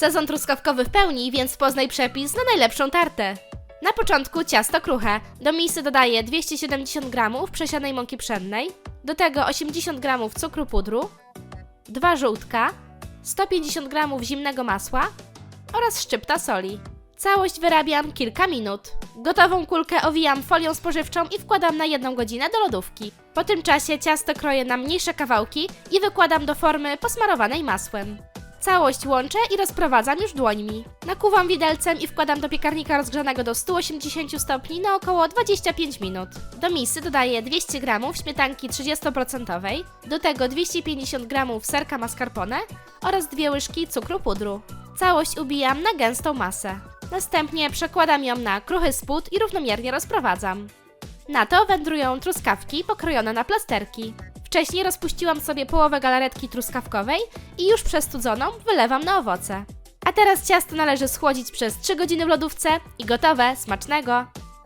Sezon truskawkowy w pełni, więc poznaj przepis na najlepszą tartę. Na początku ciasto kruche. Do misy dodaję 270 g przesianej mąki pszennej, do tego 80 g cukru pudru, 2 żółtka, 150 g zimnego masła oraz szczypta soli. Całość wyrabiam kilka minut. Gotową kulkę owijam folią spożywczą i wkładam na jedną godzinę do lodówki. Po tym czasie ciasto kroję na mniejsze kawałki i wykładam do formy posmarowanej masłem. Całość łączę i rozprowadzam już dłońmi. Nakuwam widelcem i wkładam do piekarnika rozgrzanego do 180 stopni na około 25 minut. Do misy dodaję 200 g śmietanki 30%, do tego 250 g serka mascarpone oraz dwie łyżki cukru pudru. Całość ubijam na gęstą masę. Następnie przekładam ją na kruchy spód i równomiernie rozprowadzam. Na to wędrują truskawki pokrojone na plasterki. Wcześniej rozpuściłam sobie połowę galaretki truskawkowej i już przestudzoną wylewam na owoce. A teraz ciasto należy schłodzić przez 3 godziny w lodówce i gotowe, smacznego!